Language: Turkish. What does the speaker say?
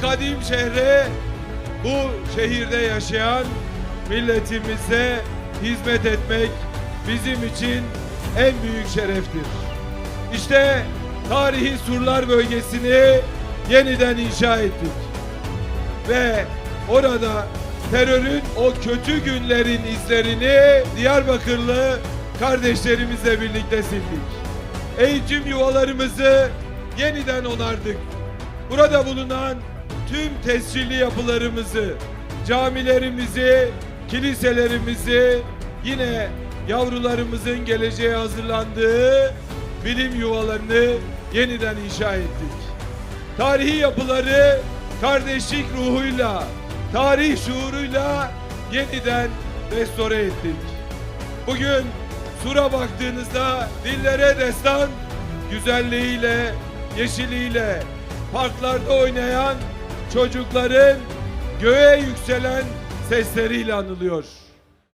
kadim şehre bu şehirde yaşayan milletimize hizmet etmek bizim için en büyük şereftir. İşte tarihi surlar bölgesini yeniden inşa ettik. Ve orada terörün o kötü günlerin izlerini Diyarbakırlı kardeşlerimizle birlikte sildik. Eğitim yuvalarımızı yeniden onardık. Burada bulunan tüm tescilli yapılarımızı, camilerimizi, kiliselerimizi yine yavrularımızın geleceğe hazırlandığı bilim yuvalarını yeniden inşa ettik. Tarihi yapıları kardeşlik ruhuyla, tarih şuuruyla yeniden restore ettik. Bugün Sur'a baktığınızda dillere destan güzelliğiyle, yeşiliyle, parklarda oynayan çocukların göğe yükselen sesleriyle anılıyor.